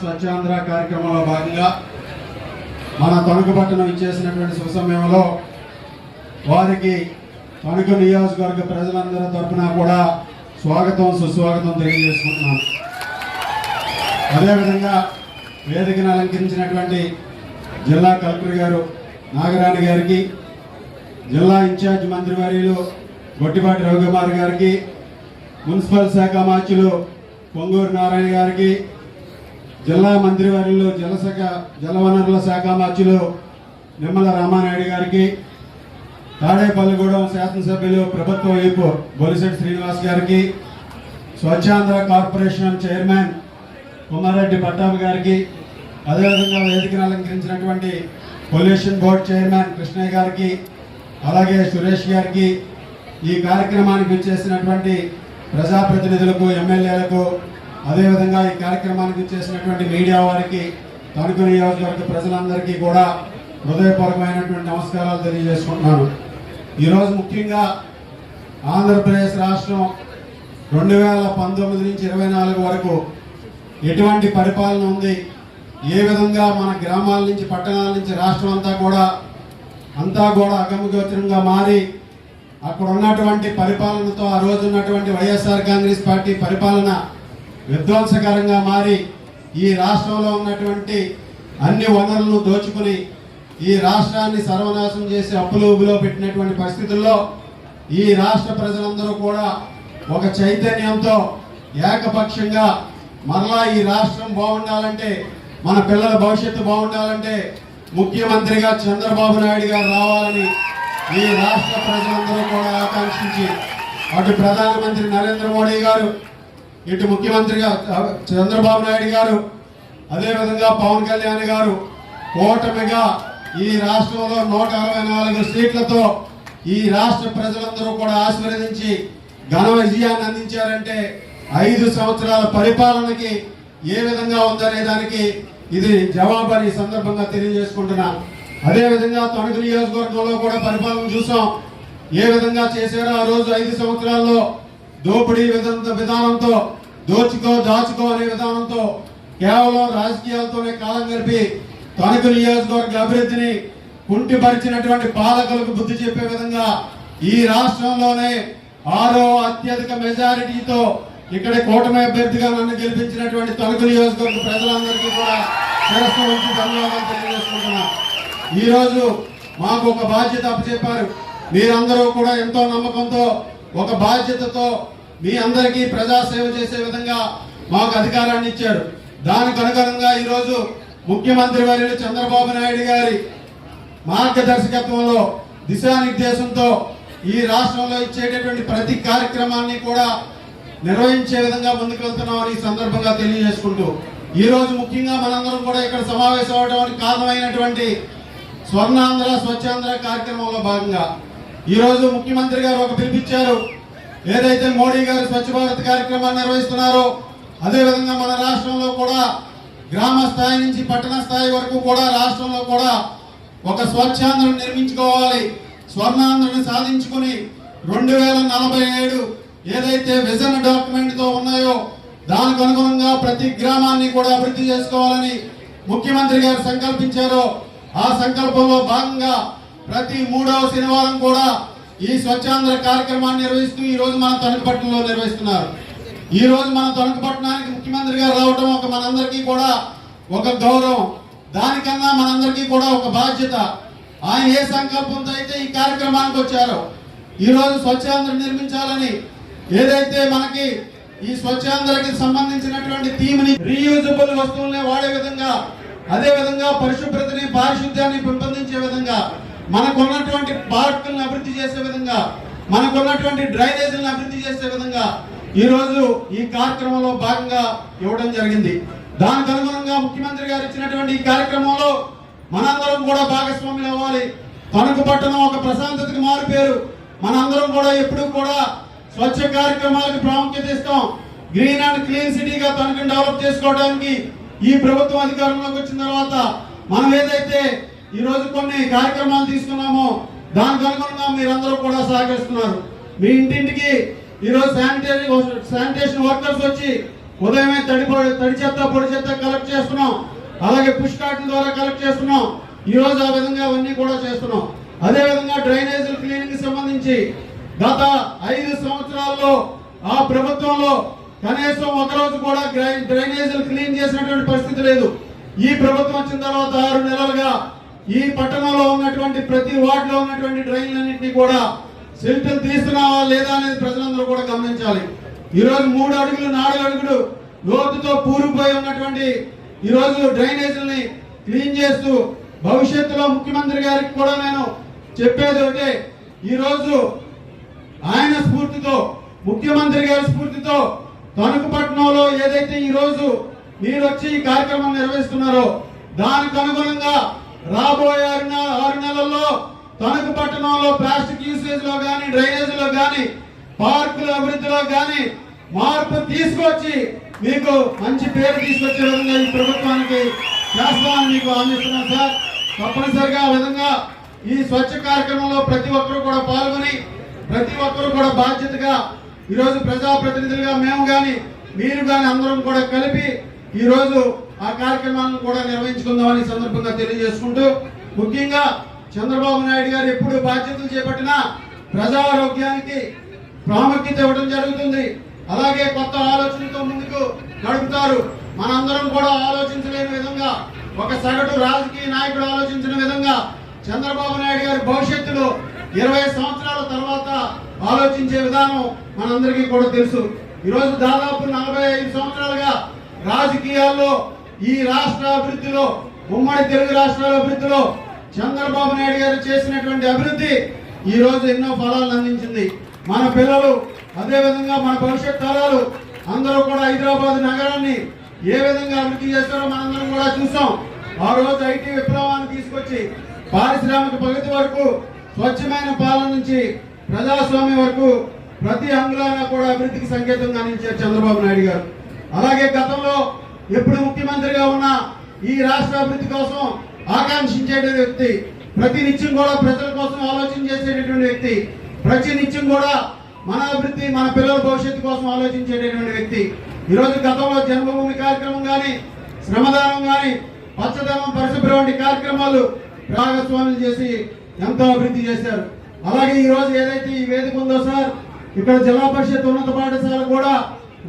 స్వచ్ఛాంధ్ర కార్యక్రమంలో భాగంగా మన తణుకు పట్టణం ఇచ్చేసినటువంటి శుభ సమయంలో వారికి తణుకు నియోజకవర్గ ప్రజలందరి తరఫున కూడా స్వాగతం సుస్వాగతం తెలియజేసుకుంటున్నాను. అదేవిధంగా వేదికను అలంకరించినటువంటి జిల్లా కలెక్టర్ గారు నాగరాణి గారికి జిల్లా ఇన్ఛార్జ్ మంత్రివర్యులు గొట్టిపాటి రవికుమార్ గారికి మున్సిపల్ శాఖ మార్చులు పొంగూరు నారాయణ గారికి జిల్లా మంత్రివర్యులు జలశాఖ జలవనరుల శాఖ మార్చులు నిమ్మల రామానాయుడు గారికి తాడేపల్లిగూడెం శాసనసభ్యులు ప్రభుత్వ వైపు బొలిశెట్టి శ్రీనివాస్ గారికి స్వచ్ఛాంధ్ర కార్పొరేషన్ చైర్మన్ కుమారెడ్డి పట్టాభి గారికి అదేవిధంగా వేదికను అలంకరించినటువంటి పొల్యూషన్ బోర్డ్ చైర్మన్ కృష్ణయ్య గారికి అలాగే సురేష్ గారికి ఈ కార్యక్రమానికి చేసినటువంటి ప్రజాప్రతినిధులకు ఎమ్మెల్యేలకు అదేవిధంగా ఈ కార్యక్రమానికి చేసినటువంటి మీడియా వారికి తణుకు నియోజకవర్గ ప్రజలందరికీ కూడా హృదయపూర్వకమైనటువంటి నమస్కారాలు తెలియజేసుకుంటున్నాను. ఈరోజు ముఖ్యంగా ఆంధ్రప్రదేశ్ రాష్ట్రం రెండు వేల పంతొమ్మిది నుంచి ఇరవై నాలుగు వరకు ఎటువంటి పరిపాలన ఉంది? ఏ విధంగా మన గ్రామాల నుంచి పట్టణాల నుంచి రాష్ట్రం అంతా కూడా అంతా కూడా అగమగోచరంగా మారి అక్కడ ఉన్నటువంటి పరిపాలనతో ఆ రోజు ఉన్నటువంటి వైఎస్ఆర్ కాంగ్రెస్ పార్టీ పరిపాలన విధ్వంసకరంగా మారి ఈ రాష్ట్రంలో ఉన్నటువంటి అన్ని వనరులను దోచుకుని ఈ రాష్ట్రాన్ని సర్వనాశనం చేసి అప్పులు ఉబులో పెట్టినటువంటి పరిస్థితుల్లో ఈ రాష్ట్ర ప్రజలందరూ కూడా ఒక చైతన్యంతో ఏకపక్షంగా మరలా ఈ రాష్ట్రం బాగుండాలంటే మన పిల్లల భవిష్యత్తు బాగుండాలంటే ముఖ్యమంత్రిగా చంద్రబాబు నాయుడు గారు రావాలని ఈ రాష్ట్ర ప్రజలందరూ కూడా ఆకాంక్షించి అటు ప్రధానమంత్రి నరేంద్ర మోడీ గారు ఇటు ముఖ్యమంత్రిగా చంద్రబాబు నాయుడు గారు అదేవిధంగా పవన్ కళ్యాణ్ గారు కూటమిగా ఈ రాష్ట్రంలో నూట అరవై నాలుగు సీట్లతో ఈ రాష్ట్ర ప్రజలందరూ కూడా ఆశీర్వదించి ఘన విజయాన్ని అందించారంటే ఐదు సంవత్సరాల పరిపాలనకి ఏ విధంగా ఉందనే దానికి ఇది జవాబు అని సందర్భంగా తెలియజేసుకుంటున్నా అదే విధంగా తణుకు నియోజకవర్గంలో కూడా పరిపాలన చూసాం. ఏ విధంగా చేశారో ఆ రోజు ఐదు సంవత్సరాల్లో దోపిడీ విధంతో విధానంతో దోచుకో దాచుకో అనే విధానంతో కేవలం రాజకీయాలతోనే కాలం గడిపి తణుకు నియోజకవర్గ అభివృద్ధిని కుంటిపరిచినటువంటి పాలకులకు బుద్ధి చెప్పే విధంగా ఈ రాష్ట్రంలోనే ఆరో అత్యధిక మెజారిటీతో ఇక్కడ కూటమి అభ్యర్థిగా నన్ను గెలిపించినటువంటి తణుకు నియోజకవర్గ ప్రజలందరికీ కూడా శిరస్సు నుంచి ధన్యవాదాలు తెలియజేసుకుంటున్నా. ఈరోజు మాకు ఒక బాధ్యత అప్పచెప్పారు. మీరందరూ కూడా ఎంతో నమ్మకంతో ఒక బాధ్యతతో మీ అందరికీ ప్రజాసేవ చేసే విధంగా మాకు అధికారాన్ని ఇచ్చారు. దానికి అనుగుణంగా ఈరోజు ముఖ్యమంత్రి వర్యులు చంద్రబాబు నాయుడు గారి మార్గదర్శకత్వంలో దిశానిర్దేశంతో ఈ రాష్ట్రంలో ఇచ్చేటటువంటి ప్రతి కార్యక్రమాన్ని కూడా నిర్వహించే విధంగా ముందుకు వెళ్తున్నామని ఈ సందర్భంగా తెలియజేసుకుంటూ ఈరోజు ముఖ్యంగా మనందరం కూడా ఇక్కడ సమావేశం అవడానికి కారణమైనటువంటి స్వర్ణాంధ్ర స్వచ్ఛాంధ్ర కార్యక్రమంలో భాగంగా ఈరోజు ముఖ్యమంత్రి గారు ఒక పిలిపించారు ఏదైతే మోడీ గారు స్వచ్ఛ భారత్ కార్యక్రమాన్ని నిర్వహిస్తున్నారో అదేవిధంగా మన రాష్ట్రంలో కూడా గ్రామ స్థాయి నుంచి పట్టణ స్థాయి వరకు కూడా రాష్ట్రంలో కూడా ఒక స్వచ్ఛాంధ్రను నిర్మించుకోవాలి స్వర్ణాంధ్రను సాధించుకుని రెండు వేల నలభై ఏడు ఏదైతే విజన్ డాక్యుమెంట్తో ఉన్నాయో దానికి అనుగుణంగా ప్రతి గ్రామాన్ని కూడా అభివృద్ధి చేసుకోవాలని ముఖ్యమంత్రి గారు సంకల్పించారో ఆ సంకల్పంలో భాగంగా ప్రతి మూడవ శనివారం కూడా ఈ స్వచ్ఛాంధ్ర కార్యక్రమాన్ని నిర్వహిస్తూ ఈ రోజు మన తణుకుపట్నంలో నిర్వహిస్తున్నారు. ఈ రోజు మన తణుకుపట్నానికి ముఖ్యమంత్రి గారు రావటం ఒక మనందరికీ కూడా ఒక గౌరవం. దానికన్నా మనందరికీ కూడా ఒక బాధ్యత. ఆయన ఏ సంకల్పంతో అయితే ఈ కార్యక్రమానికి వచ్చారో ఈ రోజు స్వచ్ఛాంధ్ర నిర్మించాలని ఏదైతే మనకి ఈ స్వచ్ఛాంధ్రకి సంబంధించినటువంటి థీమ్ని రీయూజబుల్ వస్తువులనే వాడే విధంగా అదే విధంగా పరిశుభ్రతని పారిశుద్ధ్యాన్ని పెంపొందించే విధంగా మనకున్నటువంటి పార్కులను అభివృద్ధి చేసే విధంగా మనకున్నటువంటి డ్రైనేజీలను అభివృద్ధి చేసే విధంగా ఈరోజు ఈ కార్యక్రమంలో భాగంగా ఇవ్వడం జరిగింది. దానికి అనుగుణంగా ముఖ్యమంత్రి గారు ఇచ్చినటువంటి ఈ కార్యక్రమంలో మనందరం కూడా భాగస్వాములు అవ్వాలి. తణుకు పట్టణం ఒక ప్రశాంతతకి మారిపోయారు పేరు. మనందరం కూడా ఎప్పుడూ కూడా స్వచ్ఛ కార్యక్రమాలకు ప్రాముఖ్యత ఇస్తాం. గ్రీన్ అండ్ క్లీన్ సిటీగా తణుకుని డెవలప్ చేసుకోవడానికి ఈ ప్రభుత్వం అధికారంలోకి వచ్చిన తర్వాత మనం ఏదైతే ఈరోజు కొన్ని కార్యక్రమాలు తీసుకున్నామో. దానికి అనుగుణంగా మీరందరూ కూడా సహకరిస్తున్నారు మీ ఇంటింటికి ఈరోజు శానిటేషన్ శానిటరీ శానిటేషన్ వర్కర్స్ వచ్చి ఉదయమే తడి పొడి- తడి చెత్త పొడి చెత్త కలెక్ట్ చేస్తున్నాం. అలాగే డిపార్ట్మెంట్ ద్వారా కలెక్ట్ చేస్తున్నాం. ఈ రోజు ఆ విధంగా అవన్నీ కూడా చేస్తున్నాం. అదే విధంగా డ్రైనేజీల క్లీనింగ్ సంబంధించి గత ఐదు సంవత్సరాల్లో ఆ ప్రభుత్వంలో కనీసం ఒక రోజు కూడా డ్రైనేజీలు క్లీన్ చేసినటువంటి పరిస్థితి లేదు. ఈ ప్రభుత్వం వచ్చిన తర్వాత ఆరు నెలలుగా ఈ పట్టణంలో ఉన్నటువంటి ప్రతి వార్డులో ఉన్నటువంటి డ్రైన్లన్నింటినీ కూడా సెల్ఫీలు తీస్తున్నావా లేదా అనేది ప్రజలందరూ కూడా గమనించాలి. ఈరోజు మూడు అడుగులు నాలుగు అడుగులు లోతుతో పూరిపోయి ఉన్నటువంటి ఈరోజు డ్రైనేజీలని క్లీన్ చేస్తూ భవిష్యత్తులో ముఖ్యమంత్రి గారికి కూడా నేను చెప్పేది ఒకటే. ఈరోజు ఆయన స్ఫూర్తితో ముఖ్యమంత్రి గారి స్ఫూర్తితో తణుకు పట్టణంలో ఏదైతే ఈరోజు మీరు వచ్చి ఈ కార్యక్రమం నిర్వహిస్తున్నారో దానికి అనుగుణంగా రాబోయే ఆరు ఆరు నెలల్లో తణుకు పట్టణంలో ప్లాస్టిక్ యూసేజ్లో కానీ డ్రైనేజ్లో కానీ పార్కుల అభివృద్ధిలో కానీ మార్పు తీసుకొచ్చి మీకు మంచి పేరు తీసుకొచ్చే విధంగా ఈ ప్రభుత్వానికి చేస్తామని మీకు అందిస్తున్నాం సార్. తప్పనిసరిగా విధంగా ఈ స్వచ్ఛ కార్యక్రమంలో ప్రతి ఒక్కరూ కూడా పాల్గొని ప్రతి ఒక్కరూ కూడా బాధ్యతగా ఈరోజు ప్రజాప్రతినిధులుగా మేము కానీ మీరు కానీ అందరం కూడా కలిపి ఈరోజు ఆ కార్యక్రమాలను కూడా నిర్వహించుకుందామని సందర్భంగా తెలియజేసుకుంటూ ముఖ్యంగా చంద్రబాబు నాయుడు గారు ఎప్పుడు బాధ్యతలు చేపట్టినా ప్రజారోగ్యానికి ప్రాముఖ్యత ఇవ్వడం జరుగుతుంది. అలాగే కొత్త ఆలోచనతో ముందుకు నడుపుతారు. మనందరం కూడా ఆలోచించలేని విధంగా ఒక సగటు రాజకీయ నాయకుడు ఆలోచించిన విధంగా చంద్రబాబు నాయుడు గారి భవిష్యత్తులో ఇరవై సంవత్సరాల తర్వాత ఆలోచించే విధానం మనందరికీ కూడా తెలుసు. ఈరోజు దాదాపు నలభై ఐదు సంవత్సరాలుగా రాజకీయాల్లో ఈ రాష్ట్ర అభివృద్ధిలో ఉమ్మడి తెలుగు రాష్ట్రాల అభివృద్ధిలో చంద్రబాబు నాయుడు గారు చేసినటువంటి అభివృద్ధి ఈ రోజు ఎన్నో ఫలాలను అందించింది. మన పిల్లలు అదే విధంగా మన భవిష్యత్ తరాలు అందరూ కూడా హైదరాబాద్ నగరాన్ని ఏ విధంగా అభివృద్ధి చేస్తారో మనందరం కూడా చూసాం. ఆ రోజు ఐటీ విప్లవాన్ని తీసుకొచ్చి పారిశ్రామిక ప్రగతి వరకు స్వచ్ఛమైన పాలన నుంచి ప్రజాస్వామ్యం వరకు ప్రతి అంగుళాన కూడా అభివృద్ధికి సంకేతంగా అందించారు చంద్రబాబు నాయుడు గారు. అలాగే గతంలో ఎప్పుడు ముఖ్యమంత్రిగా ఉన్న ఈ రాష్ట్ర అభివృద్ధి కోసం ఆకాంక్షించేటువంటి వ్యక్తి ప్రతి నిత్యం కూడా ప్రజల కోసం ఆలోచన చేసేటటువంటి వ్యక్తి ప్రతి నిత్యం కూడా మన అభివృద్ధి మన పిల్లల భవిష్యత్తు కోసం ఆలోచించేటటువంటి వ్యక్తి. ఈరోజు గతంలో జన్మభూమి కార్యక్రమం కానీ శ్రమదానం కానీ పచ్చదనం పరిశుభ్రం వంటి కార్యక్రమాలు భాగస్వాములు చేసి ఎంతో అభివృద్ధి చేశారు. అలాగే ఈరోజు ఏదైతే ఈ వేదిక ఉందో సార్ ఇక్కడ జిల్లా పరిషత్ ఉన్నత పాఠశాల కూడా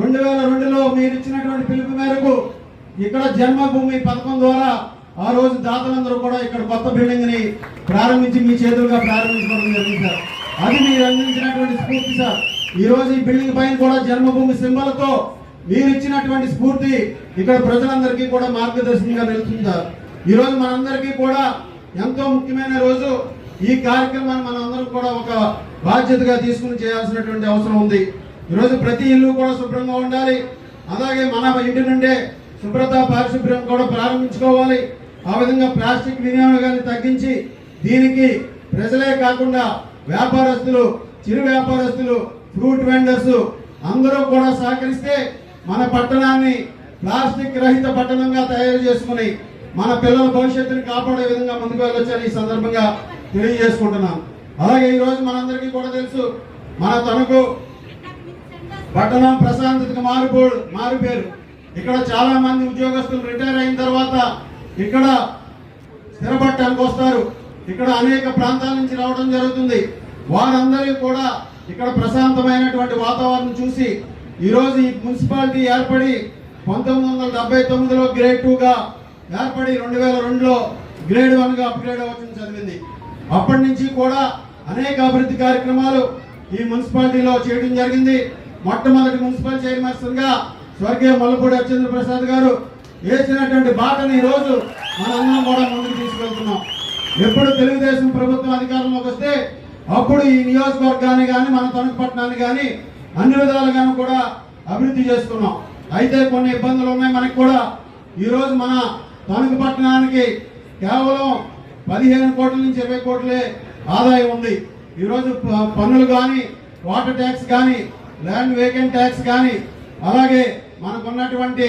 రెండు వేల రెండులో మీరు ఇచ్చినటువంటి పిలుపు మేరకు ఇక్కడ జన్మభూమి పథకం ద్వారా ఆ రోజు దాతలందరూ కూడా ఇక్కడ కొత్త బిల్డింగ్ని ప్రారంభించి మీ చేతులుగా ప్రారంభించడం జరిగింది సార్. అది మీరు అందించినటువంటి స్ఫూర్తి సార్. ఈ రోజు ఈ బిల్డింగ్ పైన కూడా జన్మభూమి సింబలతో మీరు ఇచ్చినటువంటి స్ఫూర్తి ఇక్కడ ప్రజలందరికీ కూడా మార్గదర్శనంగా నిలుస్తుంది సార్. ఈ రోజు మనందరికీ కూడా ఎంతో ముఖ్యమైన రోజు. ఈ కార్యక్రమాన్ని మనందరం కూడా ఒక బాధ్యతగా తీసుకుని చేయాల్సినటువంటి అవసరం ఉంది. ఈరోజు ప్రతి ఇల్లు కూడా శుభ్రంగా ఉండాలి. అలాగే మన ఇంటి నుండే శుభ్రత పారిశుభ్రం కూడా ప్రారంభించుకోవాలి. ఆ విధంగా ప్లాస్టిక్ వినియోగాన్ని తగ్గించి దీనికి ప్రజలే కాకుండా వ్యాపారస్తులు చిరు వ్యాపారస్తులు ఫ్రూట్ వెండర్స్ అందరూ కూడా సహకరిస్తే మన పట్టణాన్ని ప్లాస్టిక్ రహిత పట్టణంగా తయారు చేసుకుని మన పిల్లల భవిష్యత్తుని కాపాడే విధంగా ముందుకు వెళ్ళొచ్చని ఈ సందర్భంగా తెలియజేసుకుంటున్నాం అలాగే ఈరోజు మనందరికీ కూడా తెలుసు మన తణుకు పట్టణం ప్రశాంతతకు మారిపోడు మారిపోయారు ఇక్కడ చాలా మంది ఉద్యోగస్తులు రిటైర్ అయిన తర్వాత ఇక్కడ స్థిరపడటానికి వస్తారు. ఇక్కడ అనేక ప్రాంతాల నుంచి రావడం జరుగుతుంది. వారందరికీ కూడా ఇక్కడ ప్రశాంతమైనటువంటి వాతావరణం చూసి ఈరోజు ఈ మున్సిపాలిటీ ఏర్పడి పంతొమ్మిది వందల డెబ్బై తొమ్మిదిలో గ్రేడ్ టూగా ఏర్పడి రెండు వేల రెండులో గ్రేడ్ వన్గా అప్గ్రేడ్ అవ్వడం చదివింది అప్పటి నుంచి కూడా అనేక అభివృద్ధి కార్యక్రమాలు ఈ మున్సిపాలిటీలో చేయడం జరిగింది. మొట్టమొదటి మున్సిపల్ చైర్మన్గా స్వర్గీయ మల్లపూడి అచ్చేంద్ర ప్రసాద్ గారు వేసినటువంటి బాటను ఈ రోజు మనందరం కూడా ముందుకు తీసుకెళ్తున్నాం. ఎప్పుడు తెలుగుదేశం ప్రభుత్వం అధికారంలోకి వస్తే అప్పుడు ఈ నియోజకవర్గాన్ని కానీ మన తణుకు పట్టణాన్ని కానీ అన్ని విధాలుగాను కూడా అభివృద్ధి చేసుకున్నాం అయితే కొన్ని ఇబ్బందులు ఉన్నాయి మనకి కూడా. ఈరోజు మన తణుకు పట్టణానికి కేవలం పదిహేను కోట్ల నుంచి ఇరవై కోట్లే ఆదాయం ఉంది. ఈరోజు పన్నులు కానీ వాటర్ ట్యాక్స్ కానీ ల్యాండ్ వేకెంట్ ట్యాక్స్ కానీ అలాగే మనకున్నటువంటి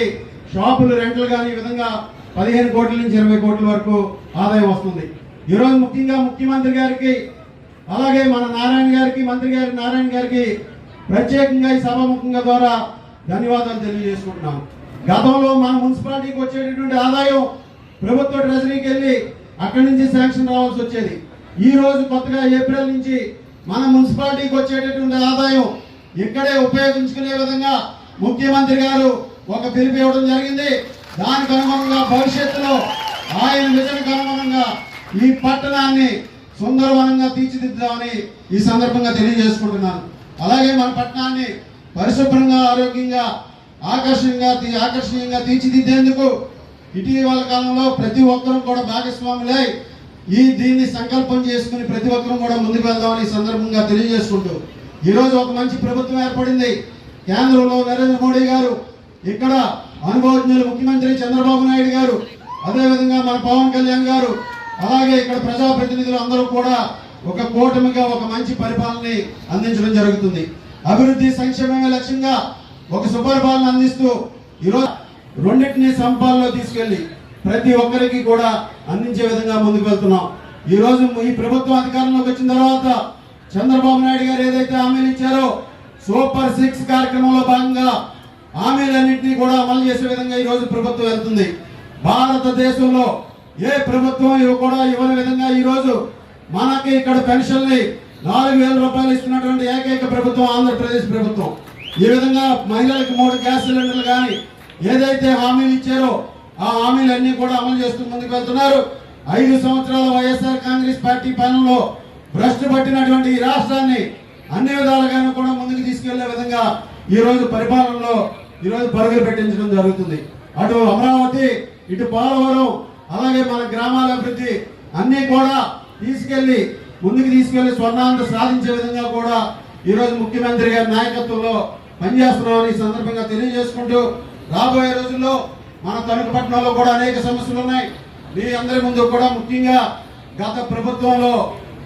షాపులు రెంట్లు కానీ ఈ విధంగా పదిహేను కోట్ల నుంచి ఇరవై కోట్ల వరకు ఆదాయం వస్తుంది. ఈరోజు ముఖ్యంగా ముఖ్యమంత్రి గారికి అలాగే మన నారాయణ గారికి మంత్రి గారి నారాయణ గారికి ప్రత్యేకంగా ఈ సభాముఖంగా ద్వారా ధన్యవాదాలు తెలియజేసుకుంటున్నాం. గతంలో మన మున్సిపాలిటీకి వచ్చేటటువంటి ఆదాయం ప్రభుత్వ ట్రెజరీకి వెళ్ళి అక్కడి నుంచి శాంక్షన్ రావాల్సి వచ్చేది. ఈ రోజు కొత్తగా ఏప్రిల్ నుంచి మన మున్సిపాలిటీకి వచ్చేటటువంటి ఆదాయం ఇక్కడే ఉపయోగించుకునే విధంగా ముఖ్యమంత్రి గారు ఒక పిలుపు ఇవ్వడం జరిగింది. దానికి అనుగుణంగా భవిష్యత్తులో ఆయన విజయకు అనుగుణంగా ఈ పట్టణాన్ని సుందరవనంగా తీర్చిదిద్దామని ఈ సందర్భంగా తెలియజేసుకుంటున్నాను. అలాగే మన పట్టణాన్ని పరిశుభ్రంగా ఆరోగ్యంగా ఆకర్షణీయంగా ఆకర్షణీయంగా తీర్చిదిద్దేందుకు ఇటీవల కాలంలో ప్రతి ఒక్కరూ కూడా భాగస్వాములై ఈ దీన్ని సంకల్పం చేసుకుని ప్రతి ఒక్కరూ కూడా ముందుకు వెళ్దామని ఈ సందర్భంగా తెలియజేసుకుంటూ ఈరోజు ఒక మంచి ప్రభుత్వం ఏర్పడింది. కేంద్రంలో నరేంద్ర మోడీ గారు ఇక్కడ అనుభవజ్ఞులు ముఖ్యమంత్రి చంద్రబాబు నాయుడు గారు అదేవిధంగా మన పవన్ కళ్యాణ్ గారు అలాగే ఇక్కడ ప్రజాప్రతినిధులు అందరూ కూడా ఒక కూటమిగా ఒక మంచి పరిపాలనని అందించడం జరుగుతుంది. అభివృద్ధి సంక్షేమమే లక్ష్యంగా ఒక సుపరిపాలన అందిస్తూ ఈరోజు రెండింటిని సంపాలలో తీసుకెళ్ళి ప్రతి ఒక్కరికి కూడా అందించే విధంగా ముందుకు వెళ్తున్నాం. ఈ ఈ ప్రభుత్వం అధికారంలోకి వచ్చిన తర్వాత చంద్రబాబు నాయుడు గారు ఏదైతే హామీలు ఇచ్చారో సూపర్ సిక్స్ కార్యక్రమంలో భాగంగా హామీలన్నింటినీ కూడా అమలు చేసే విధంగా ఈరోజు ప్రభుత్వం వెళ్తుంది. భారతదేశంలో ఏ ప్రభుత్వం ఇవి కూడా ఇవ్వని విధంగా ఈరోజు మనకి ఇక్కడ పెన్షన్ని నాలుగు వేల రూపాయలు ఇస్తున్నటువంటి ఏకైక ప్రభుత్వం ఆంధ్రప్రదేశ్ ప్రభుత్వం. ఈ విధంగా మహిళలకు మూడు గ్యాస్ సిలిండర్లు కానీ ఏదైతే హామీలు ఇచ్చారో ఆ హామీలన్నీ కూడా అమలు చేస్తూ ముందుకు వెళ్తున్నారు. ఐదు సంవత్సరాల వైఎస్ఆర్ కాంగ్రెస్ పార్టీ పాలనలో భ్రష్టు పట్టినటువంటి ఈ రాష్ట్రాన్ని అన్ని విధాలుగాను కూడా ముందుకు తీసుకెళ్ళే విధంగా ఈ రోజు పరిపాలనలో ఈ రోజు పరుగులు పెట్టించడం జరుగుతుంది. అటు అమరావతి ఇటు పోలవరం అలాగే మన గ్రామాల అభివృద్ధి అన్ని కూడా తీసుకెళ్ళి ముందుకు తీసుకెళ్ళి స్వర్ణాన్ని సాధించే విధంగా కూడా ఈ రోజు ముఖ్యమంత్రి గారి నాయకత్వంలో పనిచేస్తున్నామని ఈ సందర్భంగా తెలియజేసుకుంటూ రాబోయే రోజుల్లో మన తణుకు పట్టణంలో కూడా అనేక సమస్యలు ఉన్నాయి. మీ అందరి ముందు కూడా ముఖ్యంగా గత ప్రభుత్వంలో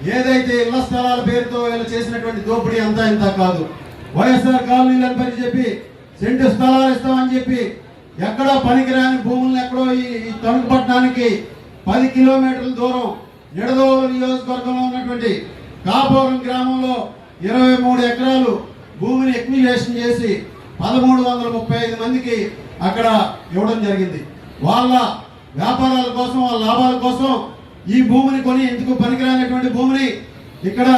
ఏదైతే ఇళ్ళ స్థలాల పేరుతో వీళ్ళు చేసినటువంటి దోపిడీ అంతా ఇంత కాదు. వైఎస్ఆర్ కాలనీలని పని చెప్పి సెంటు స్థలాలు ఇస్తామని చెప్పి ఎక్కడో పనికిరాని భూములను ఎక్కడో ఈ తణుకు పట్టణానికి పది కిలోమీటర్ల దూరం నిడదోలు నియోజకవర్గంలో ఉన్నటువంటి కాపురం గ్రామంలో ఇరవై మూడు ఎకరాలు భూమిని ఎక్విజేషన్ చేసి పదమూడు వందల ముప్పై ఐదు మందికి అక్కడ ఇవ్వడం జరిగింది. వాళ్ళ వ్యాపారాల కోసం వాళ్ళ లాభాల కోసం ఈ భూమిని కొని ఎందుకు పనికిరానటువంటి భూమిని ఇక్కడ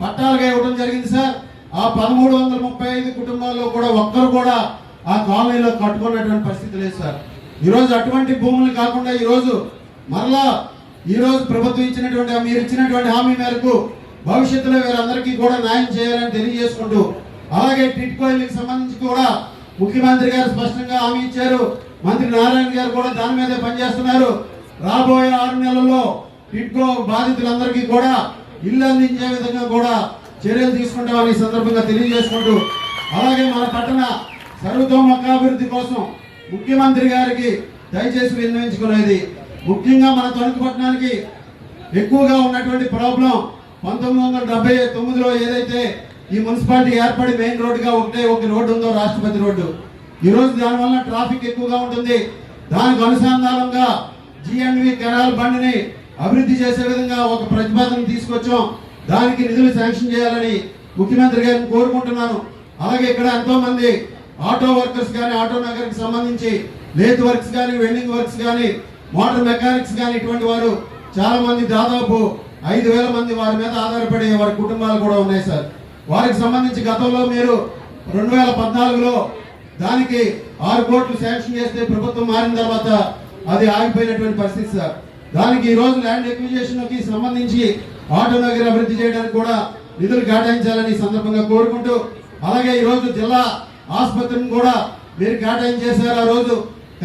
పట్టాలుగా ఇవ్వడం జరిగింది సార్. ఆ పదమూడు వందల ముప్పై ఐదు కుటుంబాల్లో కూడా ఒక్కరు కూడా ఆ కాలనీలో కట్టుకున్నటువంటి పరిస్థితి లేదు సార్. ఈరోజు అటువంటి భూములు కాకుండా ఈరోజు మరలా ఈరోజు ప్రభుత్వం ఇచ్చినటువంటి మీరు ఇచ్చినటువంటి హామీ మేరకు భవిష్యత్తులో వీరందరికీ కూడా న్యాయం చేయాలని తెలియజేసుకుంటూ అలాగే టిట్కోయిల్కి సంబంధించి కూడా ముఖ్యమంత్రి గారు స్పష్టంగా హామీ ఇచ్చారు. మంత్రి నారాయణ గారు కూడా దాని మీదే పనిచేస్తున్నారు. రాబోయే ఆరు నెలల్లో టిట్కో బాధితులందరికీ కూడా ఇల్లు అందించే విధంగా కూడా చర్యలు తీసుకుంటామని ఈ సందర్భంగా తెలియజేసుకుంటూ అలాగే మన పట్టణ సర్వతోముఖాభివృద్ధి కోసం ముఖ్యమంత్రి గారికి దయచేసి విన్నవించుకునేది ముఖ్యంగా మన తణుకు పట్టణానికి ఎక్కువగా ఉన్నటువంటి ప్రాబ్లం పంతొమ్మిది వందల డెబ్బై తొమ్మిదిలో ఏదైతే ఈ మున్సిపాలిటీ ఏర్పడి మెయిన్ రోడ్డుగా ఒకటే ఒక రోడ్డు ఉందో రాష్ట్రపతి రోడ్డు ఈరోజు దానివల్ల ట్రాఫిక్ ఎక్కువగా ఉంటుంది. దానికి అనుసంధానంగా జిఎన్వి కెనాల్ బండిని అభివృద్ధి చేసే విధంగా ఒక ప్రతిపాదన తీసుకొచ్చాం. దానికి నిధులు శాంక్షన్ చేయాలని ముఖ్యమంత్రి గారిని కోరుకుంటున్నాను. అలాగే ఇక్కడ ఎంతో మంది ఆటో వర్కర్స్ కానీ ఆటో నగర్కి సంబంధించి లేత్ వర్క్స్ కానీ వెల్డింగ్ వర్క్స్ కానీ మోటార్ మెకానిక్స్ కానీ ఇటువంటి వారు చాలా మంది దాదాపు ఐదు వేల మంది వారి మీద ఆధారపడే వారి కుటుంబాలు కూడా ఉన్నాయి సార్. వారికి సంబంధించి గతంలో మీరు రెండు వేల పద్నాలుగులో దానికి ఆరు కోట్లు శాంక్షన్ చేస్తే ప్రభుత్వం మారిన తర్వాత అది ఆగిపోయినటువంటి పరిస్థితి సార్. దానికి ఈ రోజు ల్యాండ్ ఎక్విజేషన్కి సంబంధించి ఆటో నగర్ అభివృద్ధి చేయడానికి కూడా నిధులు కేటాయించాలని సందర్భంగా కోరుకుంటూ అలాగే ఈరోజు జిల్లా ఆసుపత్రిని కూడా మీరు కేటాయించేశారు. ఆ రోజు